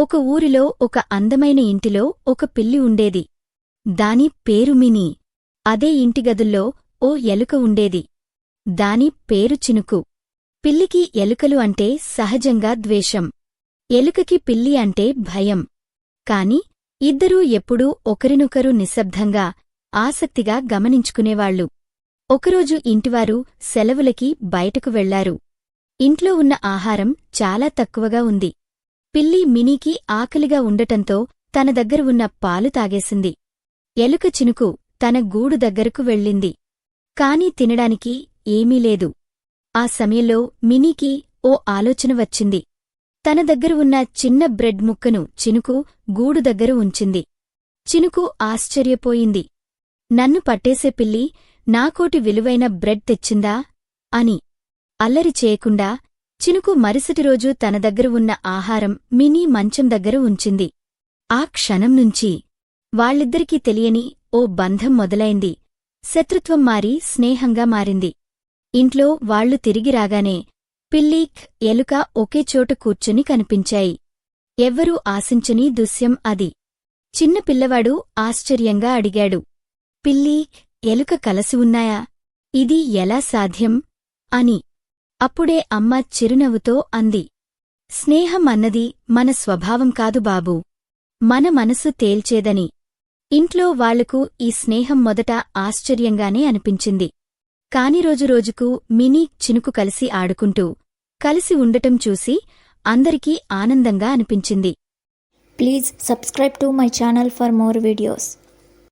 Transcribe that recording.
ఒక ఊరిలో ఒక అందమైన ఇంటిలో ఒక పిల్లి ఉండేది. దాని పేరు మినీ. అదే ఇంటి గదుల్లో ఓ ఎలుక ఉండేది. దాని పేరు చినుకు. పిల్లికి ఎలుకలు అంటే సహజంగా ద్వేషం. ఎలుకకి పిల్లి అంటే భయం. కాని ఇద్దరూ ఎప్పుడూ ఒకరినొకరు నిశ్శబ్దంగా ఆసక్తిగా గమనించుకునేవాళ్ళు ఒకరోజు ఇంటివారు సెలవులకి బయటకు వెళ్ళారు. ఇంట్లో ఉన్న ఆహారం చాలా తక్కువగా ఉంది. పిల్లి మినీకి ఆకలిగా ఉండటంతో తన దగ్గర ఉన్న పాలు తాగేసింది. ఎలుక చినుకు తన గూడు దగ్గరకు వెళ్ళింది. కాని తినడానికి ఏమీ లేదు. ఆ సమయంలో మినీకి ఓ ఆలోచన వచ్చింది. తన దగ్గర ఉన్న చిన్న బ్రెడ్ ముక్కను చినుకు గూడు దగ్గర ఉంచింది. చినుకు ఆశ్చర్యపోయింది. నన్ను పట్టేసే పిల్లి నాకోటి విలువైన బ్రెడ్ తెచ్చిందా? అని అల్లరి చేయకుండా చినుకు మరుసటి రోజు తన దగ్గర ఉన్న ఆహారం మినీ మంచం దగ్గర ఉంచింది. ఆ క్షణం నుంచి వాళ్ళిద్దరికీ తెలియని ఓ బంధం మొదలైంది. శత్రుత్వం మారి స్నేహంగా మారింది. ఇంట్లో వాళ్ళు తిరిగి రాగానే పిల్లీక్ ఎలుక ఒకే చోట కూర్చుని కనిపించాయి. ఎవ్వరూ ఆశించని దృశ్యం అది. చిన్న పిల్లవాడు ఆశ్చర్యంగా అడిగాడు. పిల్లీక్ ఎలుక కలసి ఉన్నాయా? ఇది ఎలా సాధ్యం అని. అప్పుడే అమ్మ చిరునవ్వుతో అంది. స్నేహం అన్నది మన స్వభావం కాదు బాబూ. మన మనసు తేల్చేదని. ఇంట్లో వాళ్ళకు ఈ స్నేహం మొదట ఆశ్చర్యంగానే అనిపించింది. కాని రోజురోజుకు మినీ చినుకు కలిసి ఆడుకుంటూ కలిసి ఉండటం చూసి అందరికీ ఆనందంగా అనిపించింది. Please subscribe to my channel for more videos.